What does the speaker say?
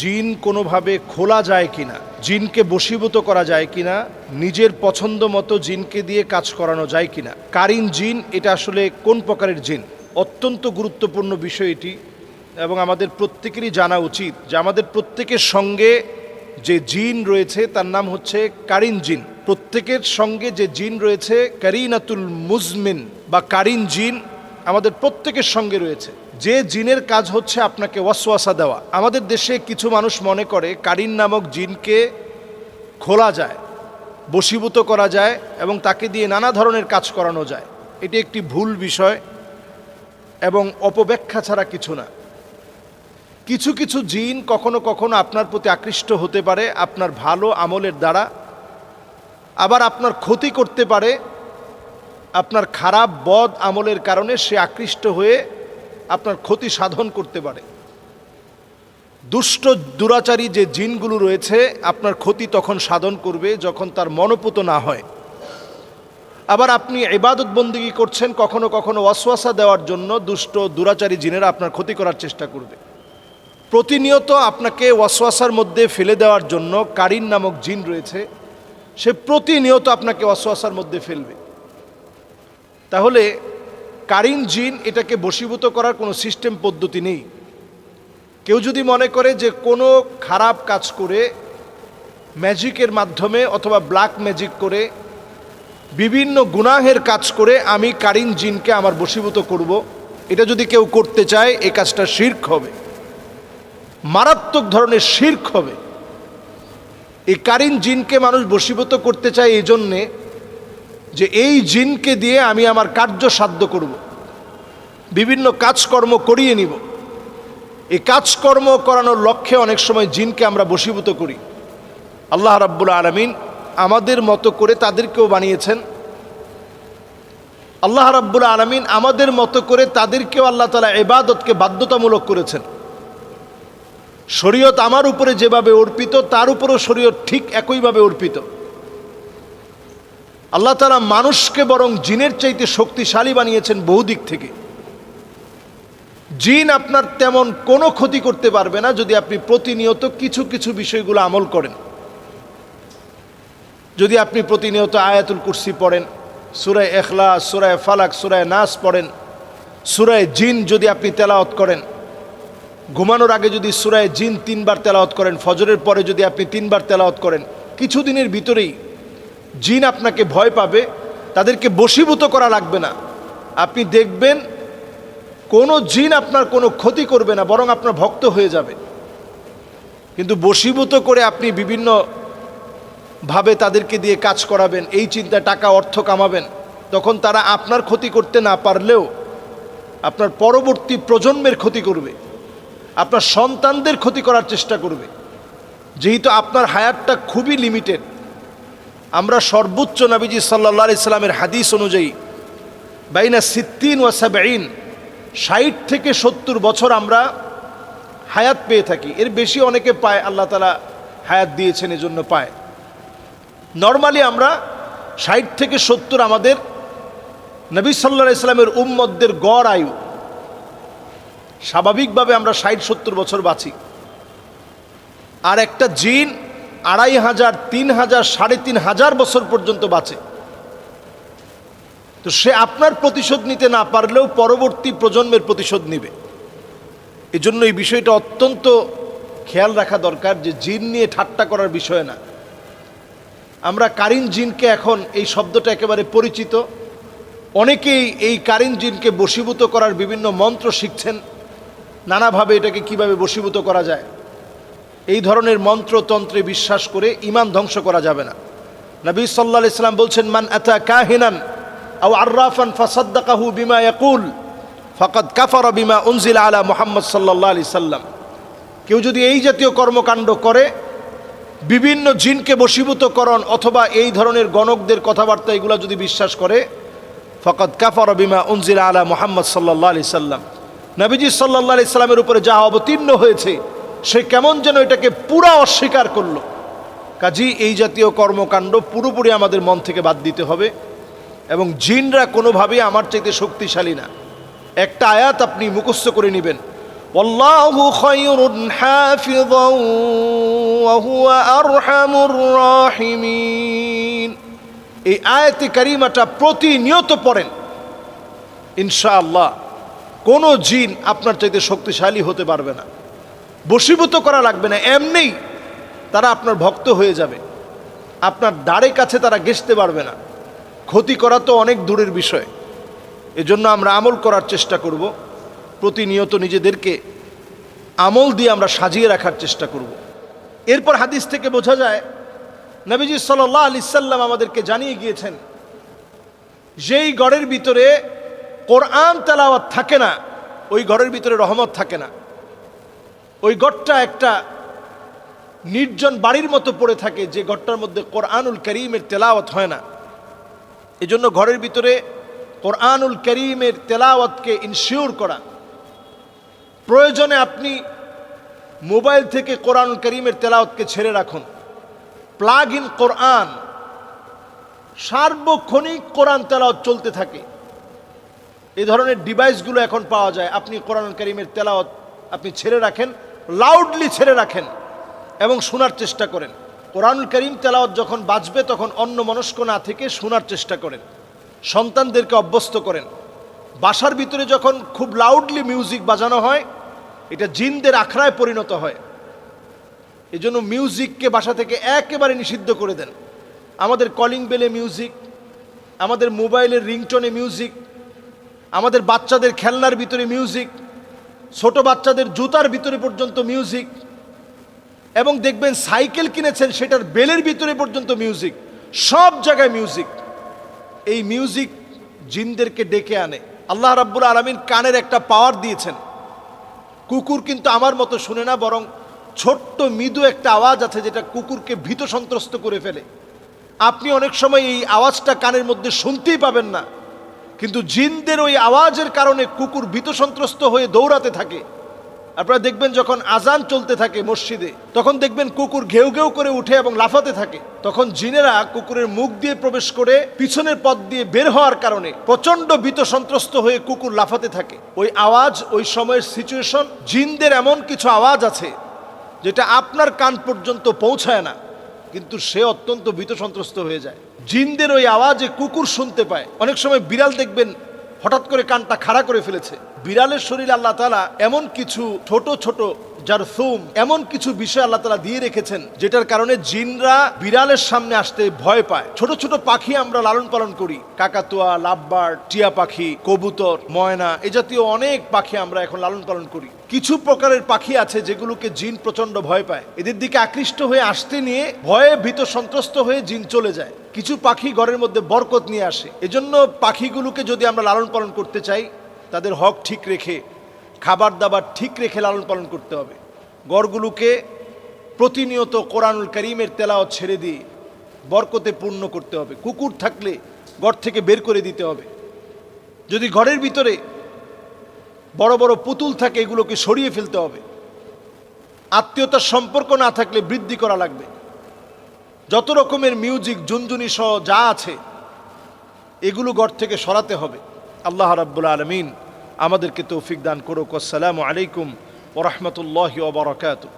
জিন কোনোভাবে খোলা যায় কিনা, জিনকে বশীভূত করা যায় কিনা, নিজের পছন্দ মতো জিনকে দিয়ে কাজ করানো যায় কিনা, কারিন জিন এটা আসলে কোন প্রকারের জিন? অত্যন্ত গুরুত্বপূর্ণ বিষয় এটি এবং আমাদের প্রত্যেকেরই জানা উচিত যে আমাদের প্রত্যেকের সঙ্গে যে জিন রয়েছে তার নাম হচ্ছে কারিন জিন। প্রত্যেকের সঙ্গে যে জিন রয়েছে, কারিনাতুল মুজমিন বা কারিন জিন আমাদের প্রত্যেকের সঙ্গে রয়েছে। যে জিনের কাজ হচ্ছে আপনাকে ওয়াসওয়াসা দেওয়া। আমাদের দেশে কিছু মানুষ মনে করে কারিন নামক জিনকে খোলা যায়, বশীভূত করা যায় এবং তাকে দিয়ে নানা ধরনের কাজ করানো যায়। এটি একটি ভুল বিষয় এবং অপব্যাখ্যা ছাড়া কিছু না। কিছু কিছু জিন কখনো কখনো আপনার প্রতি আকৃষ্ট হতে পারে, আপনার ভালো আমলের দ্বারা, আবার আপনার ক্ষতি করতে পারে আপনার খারাপ বদ আমলের কারণে সে আকৃষ্ট হয়ে আপনার ক্ষতি সাধন করতে পারে। দুষ্ট দুরাচারী যে জিনগুলো রয়েছে, আপনার ক্ষতি তখন সাধন করবে যখন তার মনোপুত না হয়। আবার আপনি ইবাদত বন্দিগি করছেন, কখনো কখনো অশ্বাসা দেওয়ার জন্য দুষ্ট দুরাচারী জিনেরা আপনার ক্ষতি করার চেষ্টা করবে। প্রতিনিয়ত আপনাকে ওয়াসওয়াসার মধ্যে ফেলে দেওয়ার জন্য কারিন নামক জিন রয়েছে, সে প্রতিনিয়ত আপনাকে ওয়াসওয়াসার মধ্যে ফেলবে। তাহলে কারিন জিন এটাকে বশীভূত করার কোনো সিস্টেম, পদ্ধতি নেই। কেউ যদি মনে করে যে কোনো খারাপ কাজ করে, ম্যাজিকের মাধ্যমে অথবা ব্ল্যাক ম্যাজিক করে, বিভিন্ন গুনাহের কাজ করে আমি কারিন জিনকে আমার বশীভূত করব, এটা যদি কেউ করতে চায় এই কাজটা শির্ক হবে। মারাত্মক ধরনের শির্ক হবে। এই কারিন জিনকে মানুষ বশীভূত করতে চায় এই জন্যে যে এই জিনকে দিয়ে আমি আমার কার্য সাধ্য করব। বিভিন্ন কাজকর্ম করিয়ে নিব। এই কাজকর্ম করানোর লক্ষ্যে অনেক সময় জিনকে আমরা বশীভূত করি। আল্লাহ রাব্বুল আলমিন আমাদের মতো করে তাদেরকেও বানিয়েছেন। আল্লাহ রাব্বুল আলমিন আমাদের মতো করে তাদেরকেও আল্লাহ তালা এবাদতকে বাধ্যতামূলক করেছেন। শরীয়ত আমার উপরে যেভাবে অর্পিত, তার উপরও শরীয়ত ঠিক একইভাবে অর্পিত। আল্লাহ তালা মানুষকে বরং জিনের চাইতে শক্তিশালী বানিয়েছেন বহুদিক থেকে। জিন আপনার তেমন কোনো ক্ষতি করতে পারবে না যদি আপনি প্রতিনিয়ত কিছু কিছু বিষয়গুলো আমল করেন। যদি আপনি প্রতিনিয়ত আয়াতুল কুরসি পড়েন সুরায় এখলা সুরায় ফালাক সুরায় নাস পড়েন সুরায় জিন যদি আপনি তেলাওয়াত করেন, ঘুমানোর আগে যদি সুরায় জিন তিনবার তেলাওয়াত করেন, ফজরের পরে যদি আপনি তিনবার তেলাওয়াত করেন কিছুদিনের ভিতরেই জিন আপনাকে ভয় পাবে, তাদেরকে বশীভূত করা লাগবে না। আপনি দেখবেন কোনো জিন আপনার কোনো ক্ষতি করবে না, বরং আপনার ভক্ত হয়ে যাবে। কিন্তু বশীভূত করে আপনি বিভিন্ন ভাবে তাদেরকে দিয়ে কাজ করাবেন, এই চিন্তা টাকা অর্থ কামাবেন, তখন তারা আপনার ক্ষতি করতে না পারলেও আপনার পরবর্তী প্রজন্মের ক্ষতি করবে, আপনার সন্তানদের ক্ষতি করার চেষ্টা করবে। যেহেতু আপনার হায়াতটা খুবই লিমিটেড আমরা সর্বোচ্চ নাবিজি সাল্লা ইসলামের হাদিস অনুযায়ী বাইনা সিদ্দিন ওয়াসাবাইন ষাট থেকে সত্তর বছর আমরা হায়াত পেয়ে থাকি। এর বেশি অনেকে পায়, আল্লাহ তালা হায়াত দিয়েছেন, এজন্য পায়। নর্মালি আমরা ষাট থেকে সত্তর আমাদের নবী সাল্লা ইসলামের উম্মদদের গড় আয়ু। স্বাভাবিকভাবে আমরা ষাট সত্তর বছর বাঁচি। আর একটা জিন আড়াই হাজার, তিন হাজার, সাড়ে তিন হাজার বছর পর্যন্ত বাঁচে। তো সে আপনার প্রতিশোধ নিতে না পারলেও পরবর্তী প্রজন্মের প্রতিশোধ নিবে। এজন্য এই বিষয়টা অত্যন্ত খেয়াল রাখা দরকার যে জিন নিয়ে ঠাট্টা করার বিষয় না। আমরা কারিন জিনকে এখন এই শব্দটা একেবারে পরিচিত। অনেকেই এই কারিন জিনকে বশীভূত করার বিভিন্ন মন্ত্র শিখছেন। নানাভাবে এটাকে কীভাবে বশীভূত করা যায়। এই ধরনের মন্ত্রতন্ত্রে বিশ্বাস করে ইমান ধ্বংস করা যাবে না। নবী সাল্লাহ ইসলাম বলছেন, মান আতা কাহিনান আও আর্রাফান ফাসাদ্দাকাহু বিমা ইয়াকুল ফকাত কাফার বিমা উনজিল আলা মোহাম্মদ সাল্লাহ আলি সাল্লাম। কেউ যদি এই জাতীয় কর্মকাণ্ড করে, বিভিন্ন জিনকে বশীভূতকরণ অথবা এই ধরনের গণকদের কথাবার্তা এগুলো যদি বিশ্বাস করে ফকত কাফার বিমা উনজিল আলা মোহাম্মদ সাল্লাহ আলি সাল্লাম। নবীজি সাল্লাহ আলি সাল্লামের উপরে যা অবতীর্ণ হয়েছে সে কেমন যেন এটাকে পুরা অস্বীকার করল। কাজী, এই জাতীয় কর্মকাণ্ড পুরোপুরি আমাদের মন থেকে বাদ দিতে হবে এবং জিনরা কোনোভাবেই আমার চাইতে শক্তিশালী না। একটা আয়াত আপনি মুখস্থ করে নেবেন। এই আয়াতি কারিমাটা প্রতিনিয়ত পড়েন। ইনশাআল্লাহ, কোনো জিন আপনার চাইতে শক্তিশালী হতে পারবে না। বশীভূত করা লাগবে না। এমনি তারা আপনার ভক্ত হয়ে যাবে। আপনার দ্বারে কাছে তারা ঘেসতে পারবে না। ক্ষতি করা তো অনেক দূরের বিষয়। এজন্য আমরা আমল করার চেষ্টা করব। প্রতিনিয়ত নিজেদেরকে আমল দিয়ে আমরা সাজিয়ে রাখার চেষ্টা করব। এরপর হাদিস থেকে বোঝা যায়, নবীজি সাল্লাহ আলি সাল্লাম আমাদেরকে জানিয়ে গিয়েছেন, যেই গড়ের ভিতরে কোরআন তেলাওয়াত থাকে না, ওই ঘরের ভিতরে রহমত থাকে না। ওই গড়টা একটা নির্জন বাড়ির মতো পড়ে থাকে যে ঘরটার মধ্যে কোরআনুল করিমের তেলাওয়াত হয় না। এজন্য ঘরের ভিতরে কোরআনুল করিমের তেলাওয়াতকে ইনশিওর করা। প্রয়োজনে আপনি মোবাইল থেকে কোরআনুল করিমের তেলাওয়াতকে ছেড়ে রাখুন। Plug in Quran. সার্বক্ষণিক কোরআন তেলাওয়াত চলতে থাকে। এ ধরনের ডিভাইসগুলো এখন পাওয়া যায়। আপনি কোরআন করিমের তেলাওয়াত আপনি ছেড়ে রাখেন। লাউডলি ছেড়ে রাখেন এবং শোনার চেষ্টা করেন। কোরআনুল করিম তেলাওয়াত যখন বাজবে, তখন অন্য মনস্ক না থেকে শোনার চেষ্টা করেন। সন্তানদেরকে অভ্যস্ত করেন। বাসার ভিতরে যখন খুব লাউডলি মিউজিক বাজানো হয়, এটা জিনদের আখড়ায় পরিণত হয়। এই জন্য মিউজিককে বাসা থেকে একেবারে নিষিদ্ধ করে দেন। আমাদের কলিং বেলে মিউজিক আমাদের মোবাইলের রিংটনে মিউজিক আমাদের বাচ্চাদের খেলনার ভিতরে মিউজিক ছোট বাচ্চাদের জুতার ভিতরে পর্যন্ত মিউজিক এবং দেখবেন সাইকেল কিনেছেন সেটার বেলের ভিতরে পর্যন্ত মিউজিক সব জায়গায় মিউজিক এই মিউজিক জিনদেরকে ডেকে আনে। আল্লাহ রাব্বুল আলমিন কানের একটা পাওয়ার দিয়েছেন। কুকুর কিন্তু আমার মতো শুনে না, বরং ছোট্ট মৃদু একটা আওয়াজ আছে যেটা কুকুরকে ভীত সন্ত্রস্ত করে ফেলে। আপনি অনেক সময় এই আওয়াজটা কানের মধ্যে শুনতেই পাবেন না। কিন্তু জিনদের ওই আওয়াজের কারণে কুকুর ভীত সন্ত্রস্ত হয়ে দৌড়াতে থাকে। আপনারা দেখবেন যখন আজান চলতে থাকে মসজিদে, তখন দেখবেন কুকুর ঘেউ ঘেউ করে উঠে এবং লাফাতে থাকে। তখন জিনেরা কুকুরের মুখ দিয়ে প্রবেশ করে পিছনের পথ দিয়ে বের হওয়ার কারণে প্রচণ্ড ভীত সন্ত্রস্ত হয়ে কুকুর লাফাতে থাকে। ওই আওয়াজ, ওই সময়ের সিচুয়েশন জিনদের এমন কিছু আওয়াজ আছে যেটা আপনার কান পর্যন্ত পৌঁছায় না, কিন্তু সে অত্যন্ত ভীত সন্ত্রস্ত হয়ে যায়। জিনদের ওই আওয়াজে কুকুর শুনতে পায়। অনেক সময় বিড়াল দেখবেন হঠাৎ করে কানটা খাড়া করে ফেলেছে। বিড়ালের শরীর আল্লাহ তালা এমন কিছু ছোট ছোট যার সুম, এমন কিছু বিষয় আল্লাহ তালা দিয়ে রেখেছেন, যেটার কারণে জিনরা বিড়ালের সামনে আসতে ভয় পায়। ছোট ছোট পাখি আমরা লালন পালন করি। কাকাতুয়া লাভবার টিয়া পাখি, কবুতর, ময়না এ জাতীয় অনেক পাখি আমরা এখন লালন পালন করি। কিছু প্রকারের পাখি আছে যেগুলোকে জিন প্রচণ্ড ভয় পায়। এদের দিকে আকৃষ্ট হয়ে আসতে নিয়ে ভয়ে ভীত সন্ত্রস্ত হয়ে জিন চলে যায়। কিছু পাখি ঘরের মধ্যে বরকত নিয়ে আসে। এজন্য পাখিগুলোকে যদি আমরা লালন পালন করতে চাই, তাদের হক ঠিক রেখে, খাবার দাবার ঠিক রেখে লালন পালন করতে হবে। গড়গুলোকে প্রতিনিয়ত কোরআনুল করিমের তেলাও ছেড়ে দিয়ে বরকতে পূর্ণ করতে হবে। কুকুর থাকলে ঘর থেকে বের করে দিতে হবে। যদি ঘরের ভিতরে বড় বড় পুতুল থাকে, এগুলোকে সরিয়ে ফেলতে হবে। আত্মীয়তার সম্পর্ক না থাকলে বৃদ্ধি করা লাগবে। যত রকমের মিউজিক ঝুনঝুনি সহ যা আছে, এগুলো ঘর থেকে সরাতে হবে। আল্লাহ রাব্বুল আলমিন আমাদেরকে তৌফিক দান করুক। আসসালামু আলাইকুম ওরহমতুল্লাহ ওবরাকাতু